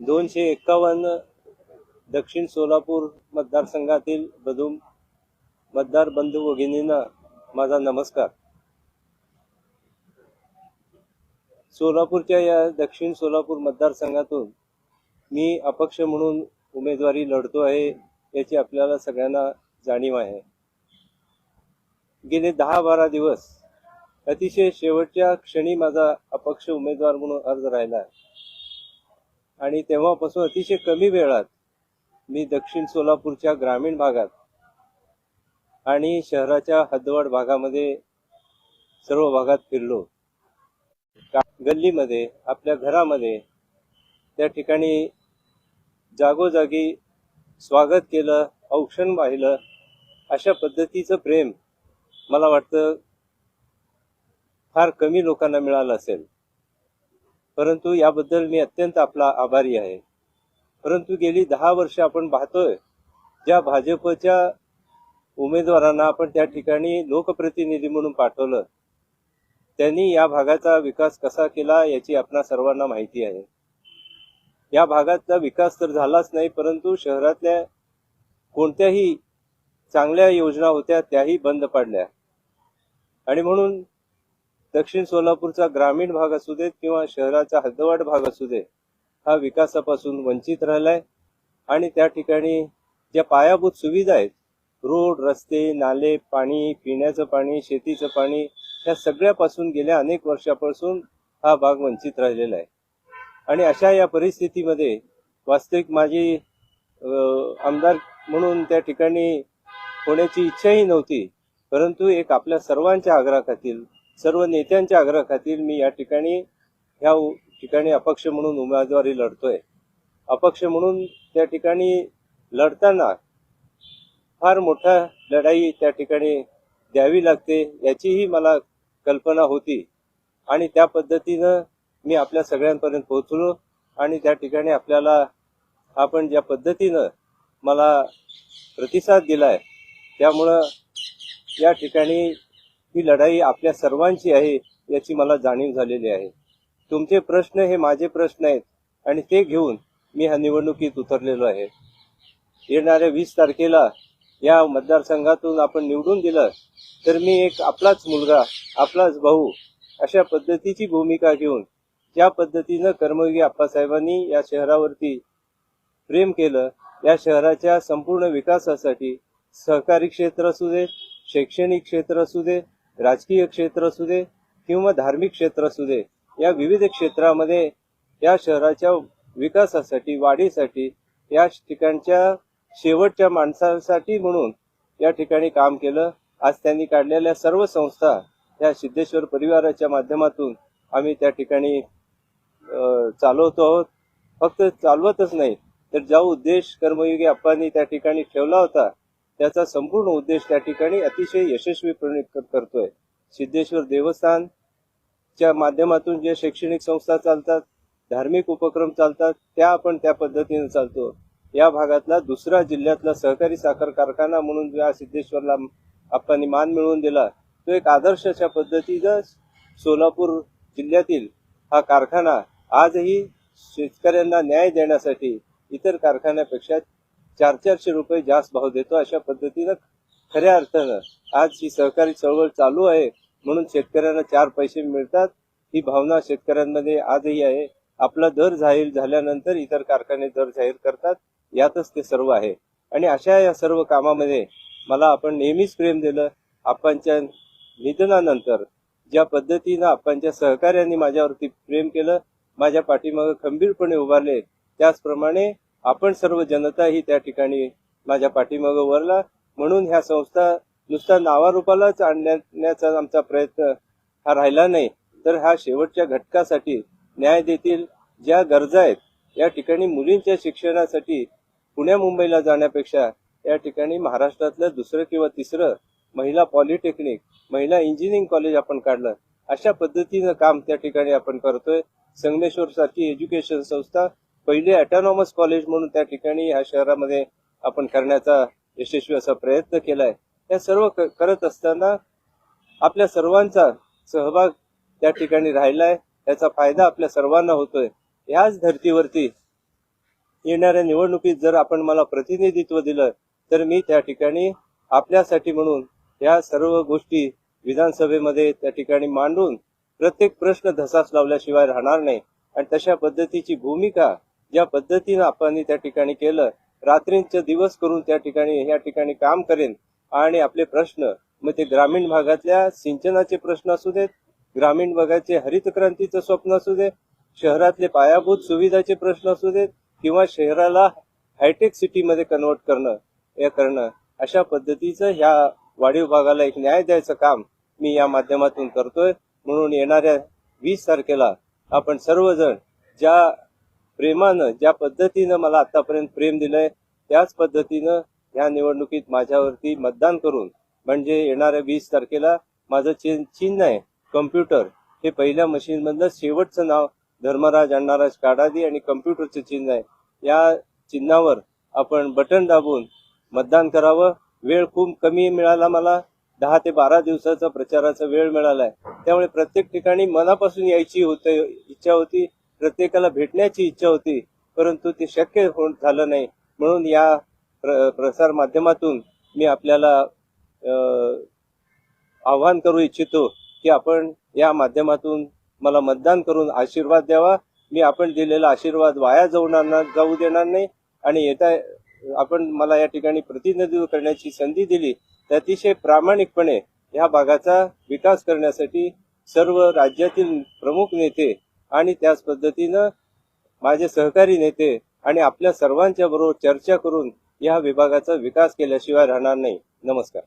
दोनशे एक्कावन्न दक्षिण सोलापूर मतदारसंघातील बधू मतदार बंधू भगिनींना माझा नमस्कार. सोलापूरच्या या दक्षिण सोलापूर मतदारसंघातून मी अपक्ष म्हणून उमेदवारी लढतो आहे याची आपल्याला सगळ्यांना जाणीव आहे. गेले दहा बारा दिवस अतिशय शेवटच्या क्षणी माझा अपक्ष उमेदवार म्हणून अर्ज राहिला आहे. आणि तेव्हापासून अतिशय कमी वेळात मी दक्षिण सोलापूरच्या ग्रामीण भागात आणि शहराच्या हद्दवाड भागामध्ये सर्व भागात फिरलो. गल्लीमध्ये आपल्या घरामध्ये त्या ठिकाणी जागोजागी स्वागत केलं औक्षण पाहिलं अशा पद्धतीचं प्रेम मला वाटतं फार कमी लोकांना मिळालं असेल. परंतु याबद्दल मी अत्यंत आपला आभारी आहे. परंतु गेली दहा वर्ष आपण पाहतोय ज्या भाजपच्या उमेदवारांना आपण त्या ठिकाणी लोकप्रतिनिधी म्हणून पाठवलं त्यांनी या भागाचा विकास कसा केला याची आपणा सर्वांना माहिती आहे. या भागातला विकास तर झालाच नाही परंतु शहरातल्या कोणत्याही चांगल्या योजना होत्या त्याही बंद पडल्या. आणि म्हणून दक्षिण सोलापूरचा ग्रामीण भाग असू देत किंवा शहराचा हद्दवाट भाग असू दे हा विकासापासून वंचित राहिलाय. आणि त्या ठिकाणी ज्या पायाभूत सुविधा आहेत रोड रस्ते नाले पाणी पिण्याचं पाणी शेतीचं पाणी ह्या सगळ्यापासून गेल्या अनेक वर्षापासून हा भाग वंचित राहिलेला आहे. आणि अशा या परिस्थितीमध्ये वास्तविक माझी आमदार म्हणून त्या ठिकाणी होण्याची इच्छाही नव्हती परंतु एक आपल्या सर्वांच्या आग्रहाखातील सर्व नेत्यांच्या आग्रहाखातील मी या ठिकाणी ह्या ठिकाणी अपक्ष म्हणून उमेदवारी लढतोय. अपक्ष म्हणून त्या ठिकाणी लढताना फार मोठा लढाई त्या ठिकाणी द्यावी लागते याचीही मला कल्पना होती. आणि त्या पद्धतीनं मी आपल्या सगळ्यांपर्यंत पोहोचलो आणि त्या ठिकाणी आपल्याला आपण ज्या पद्धतीनं मला प्रतिसाद दिलाय त्यामुळं या ठिकाणी ही लढाई आपल्या सर्वांची आहे याची मला जाणीव झालेली आहे. तुमचे प्रश्न हे माझे प्रश्न आहेत आणि ते घेऊन मी ह्या निवडणुकीत उतरलेलो आहे. येणाऱ्या वीस तारखेला या मतदारसंघातून आपण निवडून दिलं तर मी एक आपलाच मुलगा आपलाच भाऊ अशा पद्धतीची भूमिका घेऊन ज्या पद्धतीनं कर्मयोगी आप्पासाहेबांनी या शहरावरती प्रेम केलं या शहराच्या संपूर्ण विकासासाठी सहकारी क्षेत्र असू दे शैक्षणिक क्षेत्र असू दे राजकीय क्षेत्र असू दे किंवा धार्मिक क्षेत्र असू दे या विविध क्षेत्रामध्ये या शहराच्या विकासासाठी वाढीसाठी या ठिकाणच्या शेवटच्या माणसासाठी म्हणून या ठिकाणी काम केलं. आज त्यांनी काढलेल्या सर्व संस्था या सिद्धेश्वर परिवाराच्या माध्यमातून आम्ही त्या ठिकाणी चालवतो आहोत. फक्त चालवतच नाही तर ज्या उद्देश कर्मयोगी अप्पांनी त्या ठिकाणी ठेवला होता त्याचा संपूर्ण उद्देश त्या ठिकाणी अतिशय यशस्वीपणे करतोय. सिद्धेश्वर देवस्थानच्या माध्यमातून जे शैक्षणिक संस्था चालतात धार्मिक उपक्रम चालतात त्या आपण त्या पद्धतीने चालतो. या भागातला दुसरा जिल्ह्यातला सहकारी साखर कारखाना म्हणून ज्या सिद्धेश्वरला आपण मान मिळवून दिला तो एक आदर्शाच्या पद्धतीनं सोलापूर जिल्ह्यातील हा कारखाना आजही शेतकऱ्यांना न्याय देण्यासाठी इतर कारखान्यापेक्षा चार चारशे रुपये जास्त भाव देतो अशा पद्धतीनं खऱ्या अर्थानं आज ही सहकारी चळवळ चालू आहे. म्हणून शेतकऱ्यांना चार पैसे मिळतात. ही भावना शेतकऱ्यांमध्ये आजही आहे. आपला दर जाहीर झाल्यानंतर इतर कारखाने दर जाहीर करतात. यातच ते सर्व आहे. आणि अशा या सर्व कामामध्ये मला आपण नेहमीच प्रेम दिलं. आपणच्या निधनानंतर ज्या पद्धतीनं आपणच्या सहकार्यांनी माझ्यावरती प्रेम केलं माझ्या पाठीमागे खंबीरपणे उभारले त्याचप्रमाणे आपण सर्व जनता ही त्या ठिकाणी माझ्या पाठीमागं वरला म्हणून ह्या संस्था नुसता नावारूपालाच आणण्याचा आमचा प्रयत्न हा राहिला नाही. तर हा शेवटच्या घटकासाठी न्याय देतील. ज्या गरजा आहेत या ठिकाणी मुलींच्या शिक्षणासाठी पुण्या मुंबईला जाण्यापेक्षा या ठिकाणी महाराष्ट्रातलं दुसरं किंवा तिसरं महिला पॉलिटेक्निक महिला इंजिनिअरिंग कॉलेज आपण काढलं. अशा पद्धतीनं काम त्या ठिकाणी आपण करतोय. संगमेश्वर सारखी एज्युकेशन संस्था पहिले ऑटोनॉमस कॉलेज म्हणून त्या ठिकाणी ह्या शहरामध्ये आपण करण्याचा यशस्वी असा प्रयत्न केलाय. त्या सर्व करत असताना आपल्या सर्वांचा सहभाग त्या ठिकाणी राहिलाय. त्याचा फायदा आपल्या सर्वांना होतोय. याच धर्तीवरती येणाऱ्या निवडणुकीत जर आपण मला प्रतिनिधित्व दिलं तर मी त्या ठिकाणी आपल्यासाठी म्हणून या सर्व गोष्टी विधानसभेमध्ये त्या ठिकाणी मांडून प्रत्येक प्रश्न धसास लावल्याशिवाय राहणार नाही. आणि तशा पद्धतीची भूमिका ज्या पद्धतीनं आपण त्या ठिकाणी केलं रात्रींचे दिवस करून त्या ठिकाणी या ठिकाणी काम करेन. आणि आपले प्रश्न मग ते ग्रामीण भागातल्या सिंचनाचे प्रश्न असू देत ग्रामीण भागाचे हरित क्रांतीचं स्वप्न असू दे शहरातले पायाभूत सुविधाचे प्रश्न असू देत किंवा शहराला हायटेक सिटीमध्ये कन्वर्ट करणं हे करणं अशा पद्धतीचं ह्या वाढीव भागाला एक न्याय द्यायचं काम मी या माध्यमातून करतोय. म्हणून येणाऱ्या वीस तारखेला आपण सर्वजण ज्या प्रेमानं ज्या पद्धतीनं मला आतापर्यंत प्रेम दिलंय त्याच पद्धतीनं ह्या निवडणुकीत माझ्यावरती मतदान करून म्हणजे येणाऱ्या वीस तारखेला माझं चिन्ह चिन्ह आहे कम्प्युटर. हे पहिल्या मशीन मधलं शेवटचं नाव धर्मराज अण्णाराज काडादी आणि कम्प्युटरचं चिन्ह आहे. या चिन्हावर आपण बटन दाबून मतदान करावं. वेळ खूप कमी मिळाला मला. दहा ते बारा दिवसाचा प्रचाराचा वेळ मिळालाय. त्यामुळे प्रत्येक ठिकाणी मनापासून यायची होते इच्छा होती. प्रत्येकाला भेटण्याची इच्छा होती परंतु ते शक्य होऊन झालं नाही. म्हणून या प्र प्रसार माध्यमातून मी आपल्याला आव्हान करू इच्छितो की आपण या माध्यमातून मला मतदान करून आशीर्वाद द्यावा. मी आपण दिलेला आशीर्वाद वाया जाऊ ना जाऊ देणार नाही. आणि येता आपण मला या ठिकाणी प्रतिनिधित्व करण्याची संधी दिली. तर अतिशय प्रामाणिकपणे या भागाचा विकास करण्यासाठी सर्व राज्यातील प्रमुख नेते आणि त्याच पद्धतीनं माझे सहकारी नेते आणि आपल्या सर्वांच्या बरोबर चर्चा करून या विभागाचा विकास केल्याशिवाय राहणार नाही. नमस्कार.